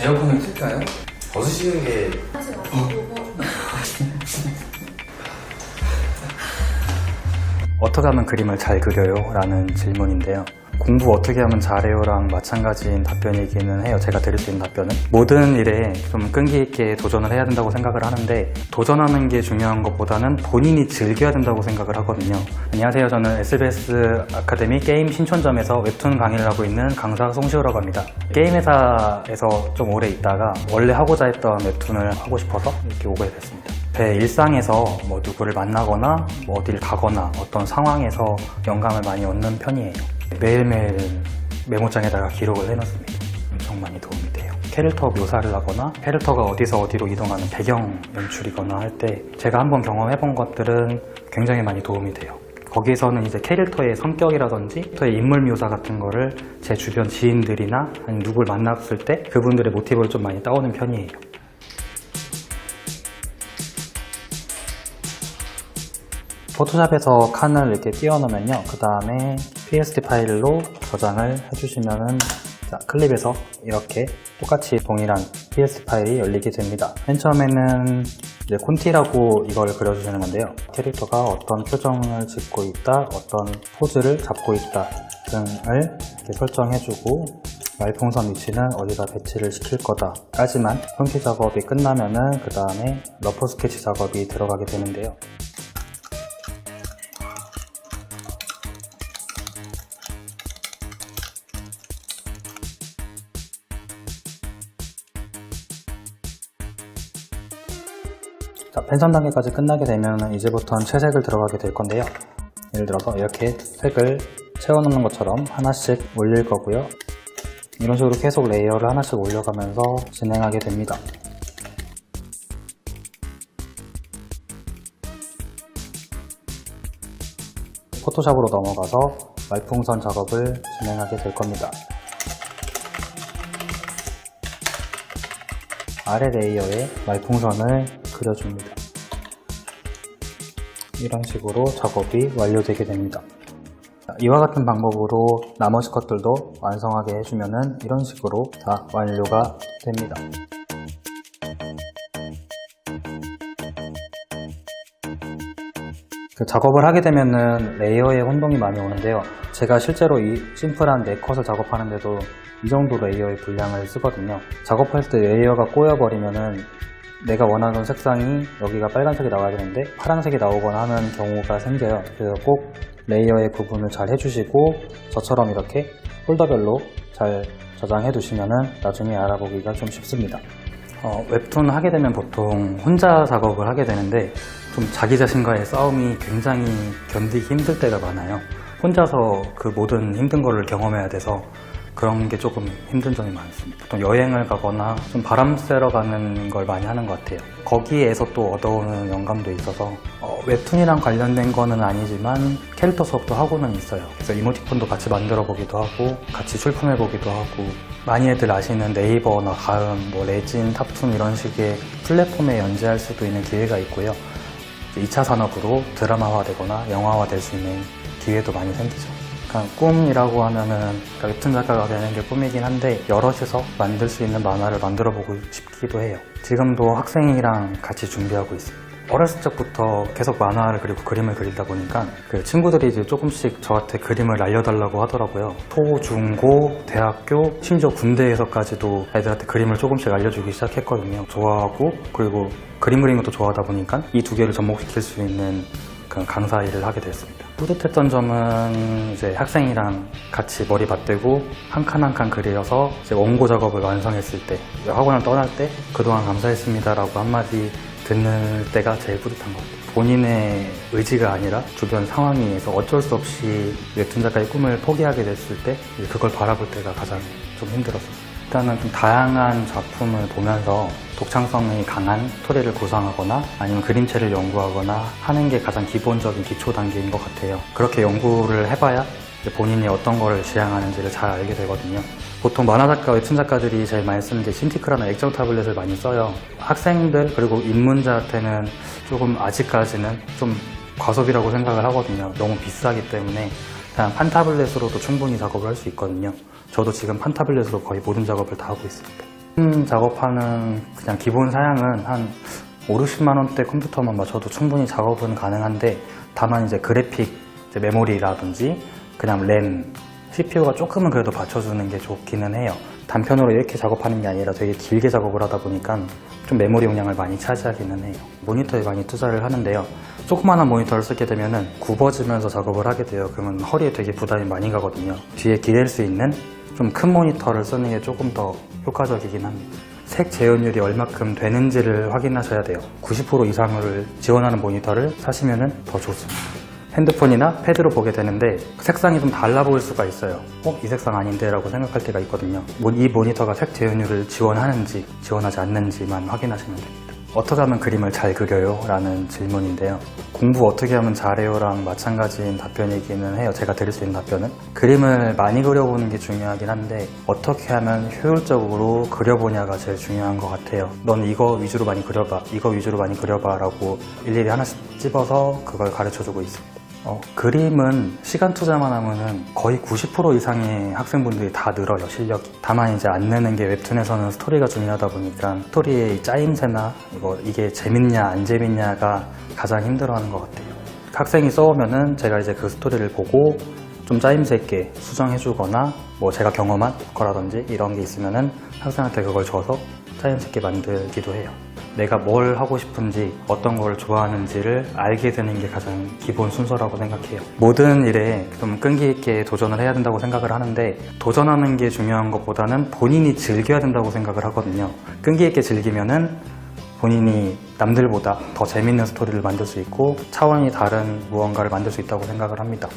에어컨을 틀까요? 벗으시는 게 하지 마시고 어떻게 하면 그림을 잘 그려요? 라는 질문인데요. 공부 어떻게 하면 잘해요랑 마찬가지인 답변이기는 해요. 제가 드릴 수 있는 답변은. 모든 일에 좀 끈기 있게 도전을 해야 된다고 생각을 하는데 도전하는 게 중요한 것보다는 본인이 즐겨야 된다고 생각을 하거든요. 안녕하세요. 저는 SBS 아카데미 게임 신촌점에서 웹툰 강의를 하고 있는 강사 송시호라고 합니다. 게임 회사에서 좀 오래 있다가 원래 하고자 했던 웹툰을 하고 싶어서 이렇게 오게 됐습니다. 제 일상에서 뭐 누구를 만나거나 뭐 어딜 가거나 어떤 상황에서 영감을 많이 얻는 편이에요. 매일매일 메모장에다가 기록을 해놓습니다. 엄청 많이 도움이 돼요. 캐릭터 묘사를 하거나 캐릭터가 어디서 어디로 이동하는 배경 연출이거나 할 때 제가 한번 경험해본 것들은 굉장히 많이 도움이 돼요. 거기서는 이제 캐릭터의 성격이라든지 캐릭터의 인물 묘사 같은 거를 제 주변 지인들이나 아니면 누굴 만났을 때 그분들의 모티브를 좀 많이 따오는 편이에요. 포토샵에서 칸을 이렇게 띄워놓으면요. 그 다음에 PSD 파일로 저장을 해주시면은 자, 클립에서 이렇게 똑같이 동일한 PSD 파일이 열리게 됩니다. 맨 처음에는 이제 콘티라고 이걸 그려주시는 건데요. 캐릭터가 어떤 표정을 짓고 있다, 어떤 포즈를 잡고 있다 등을 설정해주고 말풍선 위치는 어디다 배치를 시킬 거다 까지만 콘티 작업이 끝나면은 그 다음에 러프 스케치 작업이 들어가게 되는데요. 펜선 단계까지 끝나게 되면 이제부터는 채색을 들어가게 될 건데요. 예를 들어서 이렇게 색을 채워놓는 것처럼 하나씩 올릴 거고요. 이런 식으로 계속 레이어를 하나씩 올려가면서 진행하게 됩니다. 포토샵으로 넘어가서 말풍선 작업을 진행하게 될 겁니다. 아래 레이어에 말풍선을 그려줍니다. 이런 식으로 작업이 완료되게 됩니다. 이와 같은 방법으로 나머지 것들도 완성하게 해주면 이런 식으로 다 완료가 됩니다. 그 작업을 하게 되면은 레이어에 혼동이 많이 오는데요. 제가 실제로 이 심플한 네컷을 작업하는데도 이 정도 레이어의 분량을 쓰거든요. 작업할 때 레이어가 꼬여버리면은 내가 원하는 색상이 여기가 빨간색이 나와야 되는데 파란색이 나오거나 하는 경우가 생겨요. 그래서 꼭 레이어의 구분을 잘 해주시고 저처럼 이렇게 폴더별로 잘 저장해 두시면은 나중에 알아보기가 좀 쉽습니다. 어, 웹툰 하게 되면 보통 혼자 작업을 하게 되는데 좀 자기 자신과의 싸움이 굉장히 견디기 힘들 때가 많아요. 혼자서 그 모든 힘든 거를 경험해야 돼서 그런 게 조금 힘든 점이 많습니다. 보통 여행을 가거나 좀 바람 쐬러 가는 걸 많이 하는 것 같아요. 거기에서 또 얻어오는 영감도 있어서 어, 웹툰이랑 관련된 거는 아니지만 캐릭터 수업도 하고는 있어요. 그래서 이모티콘도 같이 만들어 보기도 하고 같이 출품해 보기도 하고 많이들 아시는 네이버나 가음, 뭐 레진, 탑툰 이런 식의 플랫폼에 연재할 수도 있는 기회가 있고요. 2차 산업으로 드라마화되거나 영화화될 수 있는 기회도 많이 생기죠. 그러니까 꿈이라고 하면은 웹툰 작가가 되는 게 꿈이긴 한데 여럿이서 만들 수 있는 만화를 만들어 보고 싶기도 해요. 지금도 학생이랑 같이 준비하고 있습니다. 어렸을 적부터 계속 만화를 그리고 그림을 그리다 보니까 그 친구들이 이제 조금씩 저한테 그림을 알려달라고 하더라고요. 초, 중, 고, 대학교, 심지어 군대에서까지도 애들한테 그림을 조금씩 알려주기 시작했거든요. 좋아하고 그리고 그림 그리는 것도 좋아하다 보니까 이 두 개를 접목시킬 수 있는 그런 강사 일을 하게 됐습니다. 뿌듯했던 점은 이제 학생이랑 같이 머리 맞대고 한 칸 한 칸 그려서 이제 원고 작업을 완성했을 때 학원을 떠날 때 그동안 감사했습니다라고 한마디 듣는 때가 제일 뿌듯한 것 같아요. 본인의 의지가 아니라 주변 상황에 의해서 어쩔 수 없이 웹툰 작가의 꿈을 포기하게 됐을 때 그걸 바라볼 때가 가장 좀 힘들었어요. 일단은 좀 다양한 작품을 보면서 독창성이 강한 스토리를 구성하거나 아니면 그림체를 연구하거나 하는 게 가장 기본적인 기초 단계인 것 같아요. 그렇게 연구를 해봐야 본인이 어떤 거를 지향하는지를 잘 알게 되거든요. 보통 만화 작가, 웹툰 작가들이 제일 많이 쓰는 게 신티크라는 액정 타블렛을 많이 써요. 학생들 그리고 입문자한테는 조금 아직까지는 좀 과소비라고 생각을 하거든요. 너무 비싸기 때문에 그냥 판 타블렛으로도 충분히 작업을 할 수 있거든요. 저도 지금 판 타블렛으로 거의 모든 작업을 다 하고 있습니다. 음, 작업하는 그냥 기본 사양은 한 5, 60만 원대 컴퓨터만 맞춰도 충분히 작업은 가능한데 다만 이제 그래픽 이제 메모리라든지 그냥 램, CPU가 조금은 그래도 받쳐주는 게 좋기는 해요. 단편으로 이렇게 작업하는 게 아니라 되게 길게 작업을 하다 보니까 좀 메모리 용량을 많이 차지하기는 해요. 모니터에 많이 투자를 하는데요. 조그마한 모니터를 쓰게 되면은 굽어지면서 작업을 하게 돼요. 그러면 허리에 되게 부담이 많이 가거든요. 뒤에 기댈 수 있는 좀 큰 모니터를 쓰는 게 조금 더 효과적이긴 합니다. 색 재현율이 얼마큼 되는지를 확인하셔야 돼요. 90% 이상을 지원하는 모니터를 사시면 더 좋습니다. 핸드폰이나 패드로 보게 되는데 색상이 좀 달라 보일 수가 있어요. 어? 이 색상 아닌데? 라고 생각할 때가 있거든요. 모- 이 모니터가 색 재현율을 지원하는지 지원하지 않는지만 확인하시면 됩니다. 어떻게 하면 그림을 잘 그려요? 라는 질문인데요. 공부 어떻게 하면 잘해요? 랑 마찬가지인 답변이기는 해요. 제가 드릴 수 있는 답변은. 그림을 많이 그려보는 게 중요하긴 한데, 어떻게 하면 효율적으로 그려보냐가 제일 중요한 것 같아요. 넌 이거 위주로 많이 그려봐, 이거 위주로 많이 그려봐 라고 일일이 하나씩 집어서 그걸 가르쳐 주고 있습니다. 어, 그림은 시간 투자만 하면은 거의 90% 이상의 학생분들이 다 늘어요, 실력이. 다만 이제 안 내는 게 웹툰에서는 스토리가 중요하다 보니까 스토리의 이 짜임새나 이거 이게 재밌냐 안 재밌냐가 가장 힘들어하는 것 같아요. 학생이 써오면은 제가 이제 그 스토리를 보고 좀 짜임새 있게 수정해주거나 뭐 제가 경험한 거라든지 이런 게 있으면은 학생한테 그걸 줘서 짜임새 있게 만들기도 해요. 내가 뭘 하고 싶은지 어떤 걸 좋아하는지를 알게 되는 게 가장 기본 순서라고 생각해요. 모든 일에 좀 끈기 있게 도전을 해야 된다고 생각을 하는데 도전하는 게 중요한 것보다는 본인이 즐겨야 된다고 생각을 하거든요. 끈기 있게 즐기면은 본인이 남들보다 더 재밌는 스토리를 만들 수 있고 차원이 다른 무언가를 만들 수 있다고 생각을 합니다.